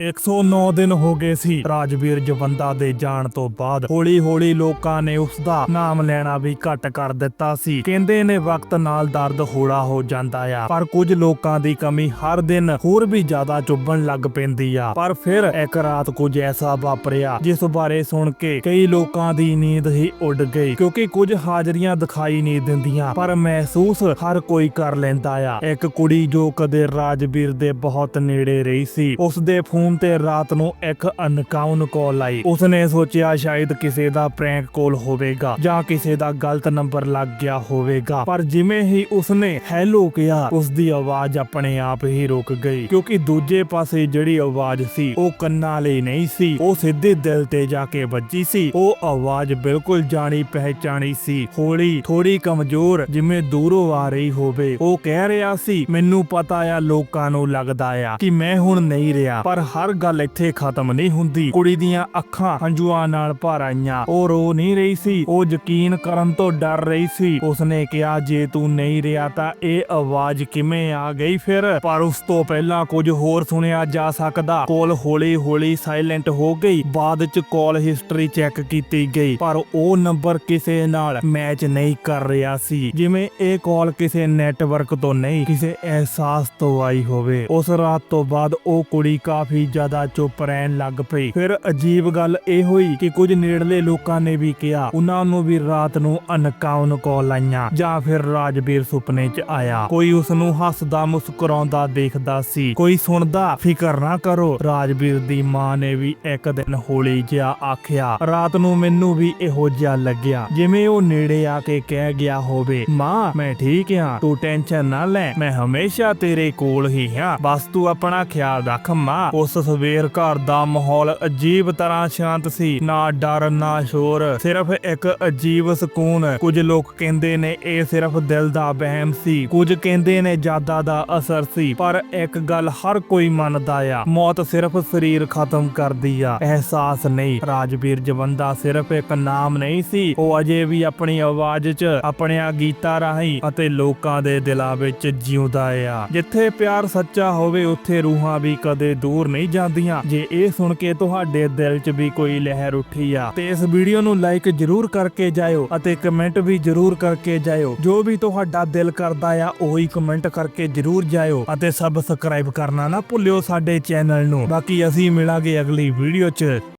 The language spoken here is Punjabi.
109 ਦਿਨ ਹੋ ਗਏ ਸੀ। ਰਾਜਵੀਰ ਜਵੰਦਾ ਦੇ ਜਾਣ ਤੋਂ ਬਾਅਦ ਹੌਲੀ-ਹੌਲੀ ਲੋਕਾਂ ਨੇ ਉਸ ਦਾ ਨਾਮ ਲੈਣਾ ਵੀ ਘੱਟ ਕਰ ਦਿੱਤਾ ਸੀ। ਕਹਿੰਦੇ ਨੇ ਵਕਤ ਨਾਲ ਦਰਦ ਹੌਲਾ ਹੋ ਜਾਂਦਾ ਆ, ਪਰ ਕੁਝ ਲੋਕਾਂ ਦੀ ਕਮੀ ਹਰ ਦਿਨ ਹੋਰ ਵੀ ਜ਼ਿਆਦਾ ਚੁੱਭਣ ਲੱਗ ਪੈਂਦੀ ਆ। ਪਰ ਫਿਰ ਇੱਕ ਰਾਤ ਕੁਝ ਐਸਾ ਵਾਪਰਿਆ, ਜਿਸ ਬਾਰੇ ਸੁਣ ਕੇ ਕਈ ਲੋਕਾਂ ਦੀ ਨੀਂਦ ਹੀ ਉੱਡ ਗਈ, ਕਿਉਂਕਿ ਕੁਝ ਹਾਜ਼ਰੀਆਂ ਦਿਖਾਈ ਨਹੀਂ ਦਿੰਦੀਆਂ, ਪਰ ਮਹਿਸੂਸ ਹਰ ਕੋਈ ਕਰ ਲੈਂਦਾ ਆ। ਇੱਕ ਕੁੜੀ ਜੋ ਕਦੇ ਰਾਜਵੀਰ ਦੇ ਬਹੁਤ ਨੇੜੇ ਰਹੀ ਸੀ ਉਸ ਦੇ ਫੋਨ ਤੇ ਰਾਤ ਨੂੰ ਇੱਕ ਅਨਕਾਊਨ ਕਾਲ ਆਈ ਉਸਨੇ ਸੋਚਿਆ ਸ਼ਾਇਦ ਕਿਸੇ ਦਾ ਪ੍ਰੈਂਕ ਕਾਲ ਹੋਵੇਗਾ ਜਾਂ ਕਿਸੇ ਦਾ ਗਲਤ ਨੰਬਰ ਲੱਗ ਗਿਆ ਹੋਵੇਗਾ। ਪਰ ਜਿਵੇਂ ਹੀ ਉਸਨੇ ਹੈਲੋ ਕਿਹਾ ਉਸ ਆਵਾਜ਼ ਆਪਣੇ ਆਪ ਹੀ ਰੁਕ ਗਈ ਕਿਉਂਕਿ ਦੂਜੇ ਪਾਸੇ ਜਿਹੜੀ ਆਵਾਜ਼ ਸੀ, ਉਹ ਕੰਨਾਂ ਲਈ ਨਹੀਂ ਸੀ। ਉਹ ਸਿੱਧੇ ਦਿਲ ਤੇ ਜਾ ਕੇ ਵੱਜੀ ਸੀ। ਉਹ ਆਵਾਜ਼ ਬਿਲਕੁਲ ਜਾਣੀ ਪਹਿਚਾਣੀ ਸੀ। ਹੌਲੀ ਥੋੜੀ ਕਮਜ਼ੋਰ ਜਿਵੇਂ ਦੂਰੋਂ ਆ ਰਹੀ ਹੋਵੇ। ਉਹ ਕਹਿ ਰਿਹਾ ਸੀ, ਮੈਨੂੰ ਪਤਾ ਆ, ਲੋਕਾਂ ਨੂੰ ਲੱਗਦਾ ਆ ਕਿ ਮੈਂ ਹੁਣ ਨਹੀਂ ਰਿਹਾ। ਪਰ ਹਰ ਗੱਲ ਇੱਥੇ ਖਤਮ ਨਹੀਂ ਹੁੰਦੀ। ਕੁੜੀ ਦੀਆਂ ਅੱਖਾਂ ਹੰਝੂਆਂ ਨਾਲ ਭਰ ਆਈਆਂ। ਉਹ ਰੋ ਨਹੀਂ ਰਹੀ ਸੀ। ਉਹ ਯਕੀਨ ਕਰਨ ਤੋਂ ਡਰ ਰਹੀ ਸੀ। ਉਸਨੇ ਕਿਹਾ, ਜੇ ਤੂੰ ਨਹੀਂ ਰਿਹਾ ਤਾਂ ਇਹ ਆਵਾਜ਼ ਕਿਵੇਂ ਆ ਗਈ ਫਿਰ? ਪਰ ਉਸ ਤੋਂ ਪਹਿਲਾਂ ਕੁਝ ਹੋਰ ਸੁਣਿਆ ਜਾ ਸਕਦਾ। ਕਾਲ ਹੌਲੀ ਹੌਲੀ ਸਾਇਲੈਂਟ ਹੋ ਗਈ। ਬਾਅਦ ਚ ਕਾਲ ਹਿਸਟਰੀ ਚੈੱਕ ਕੀਤੀ ਗਈ। ਪਰ ਉਹ ਨੰਬਰ ਕਿਸੇ ਨਾਲ ਮੈਚ ਨਹੀਂ ਕਰ ਰਿਹਾ ਸੀ। ਜਿਵੇਂ ਇਹ ਕਾਲ ਕਿਸੇ ਨੈਟਵਰਕ ਤੋਂ ਨਹੀਂ, ਕਿਸੇ ਅਹਿਸਾਸ ਤੋਂ ਆਈ ਹੋਵੇ। ਉਸ ਰਾਤ ਤੋਂ ਬਾਅਦ ਉਹ ਕੁੜੀ ਕਾਫੀ ਜ਼ਿਆਦਾ ਚੁੱਪ ਰਹਿਣ ਲੱਗ ਪਈ ਫਿਰ ਅਜੀਬ ਗੱਲ ਇਹ ਹੋਈ ਕਿ ਕੁਝ ਨੇੜਲੇ ਲੋਕਾਂ ਨੇ ਵੀ ਕਿਹਾ, ਉਹਨਾਂ ਨੂੰ ਵੀ ਰਾਤ ਨੂੰ ਅਨਕਾਊਨ ਕਾਲ ਆਈਆਂ ਜਾਂ ਫਿਰ ਰਾਜਵੀਰ ਸੁਪਨੇ 'ਚ ਆਇਆ। ਕੋਈ ਉਸ ਨੂੰ ਹੱਸਦਾ, ਮੁਸਕਰਾਉਂਦਾ ਦੇਖਦਾ ਸੀ। ਕੋਈ ਸੁਣਦਾ, ਫਿਕਰ ਨਾ ਕਰੋ। ਰਾਜਵੀਰ ਦੀ ਮਾਂ ਨੇ ਵੀ ਇੱਕ ਦਿਨ ਹੋਲੀ ਜਿਹਾ ਆਖਿਆ, ਰਾਤ ਨੂੰ ਮੈਨੂੰ ਵੀ ਇਹੋ ਜਿਹਾ ਲੱਗਿਆ, ਜਿਵੇਂ ਉਹ ਨੇੜੇ ਆ ਕੇ ਕਹਿ ਗਿਆ ਹੋਵੇ। ਮਾਂ, ਮੈਂ ਠੀਕ ਹਾਂ ਤੂੰ ਟੈਨਸ਼ਨ ਨਾ ਲੈ, ਮੈਂ ਹਮੇਸ਼ਾ ਤੇਰੇ ਕੋਲ ਹੀ ਹਾਂ ਬਸ ਤੂੰ ਆਪਣਾ ਖਿਆਲ ਰੱਖ ਮਾਂ, ਉਸ ਸਵੇਰ ਘਰ ਦਾ ਮਾਹੌਲ ਅਜੀਬ ਤਰ੍ਹਾਂ ਸ਼ਾਂਤ ਸੀ। ਨਾ ਡਰ, ਨਾ ਸ਼ੋਰ, ਸਿਰਫ ਇੱਕ ਅਜੀਬ ਸਕੂਨ। ਕੁਝ ਲੋਕ ਕਹਿੰਦੇ ਨੇ ਇਹ ਸਿਰਫ ਦਿਲ ਦਾ ਵਹਿਮ ਸੀ। ਕੁਝ ਕਹਿੰਦੇ ਨੇ ਜਾਦਾ ਦਾ ਅਸਰ ਸੀ, ਪਰ ਇੱਕ ਗੱਲ ਹਰ ਕੋਈ ਮੰਨਦਾ ਆ। ਮੌਤ ਸਿਰਫ ਸਰੀਰ ਖਤਮ ਕਰਦੀ ਆ। ਅਹਿਸਾਸ ਨਹੀਂ, ਰਾਜਵੀਰ ਜਵੰਦਾ ਸਿਰਫ ਇੱਕ ਨਾਮ ਨਹੀਂ ਸੀ। ਉਹ ਅਜੇ ਵੀ ਆਪਣੀ ਆਵਾਜ਼ 'ਚ ਆਪਣਿਆਂ ਗੀਤਾਂ ਰਾਹੀਂ ਅਤੇ ਲੋਕਾਂ ਦੇ ਦਿਲਾਂ ਵਿੱਚ ਜਿਉਂਦਾ ਆ। ਜਿੱਥੇ ਪਿਆਰ ਸੱਚਾ ਹੋਵੇ, ਉੱਥੇ ਰੂਹਾਂ ਵੀ ਕਦੇ ਦੂਰ ਨਹੀਂ ਨਹੀਂ ਜਾਂਦੀਆਂ। ਜੇ ਇਹ ਸੁਣ ਕੇ ਤੁਹਾਡੇ ਦਿਲ 'ਚ ਵੀ ਕੋਈ ਲਹਿਰ ਉੱਠੀ ਆ, ਤੇ ਇਸ ਵੀਡੀਓ ਨੂੰ ਲਾਈਕ ਜਰੂਰ ਕਰਕੇ ਜਾਇਓ ਅਤੇ ਕਮੈਂਟ ਵੀ ਜਰੂਰ ਕਰਕੇ ਜਾਇਓ। ਜੋ ਵੀ ਤੁਹਾਡਾ ਦਿਲ ਕਰਦਾ ਆ, ਉਹੀ ਕਮੈਂਟ ਕਰਕੇ ਜਰੂਰ ਜਾਇਓ ਅਤੇ ਸਬਸਕ੍ਰਾਈਬ ਕਰਨਾ ਨਾ ਭੁੱਲਿਓ ਸਾਡੇ ਚੈਨਲ ਨੂੰ। ਬਾਕੀ ਅਸੀਂ ਮਿਲਾਂਗੇ ਅਗਲੀ ਵੀਡੀਓ 'ਚ।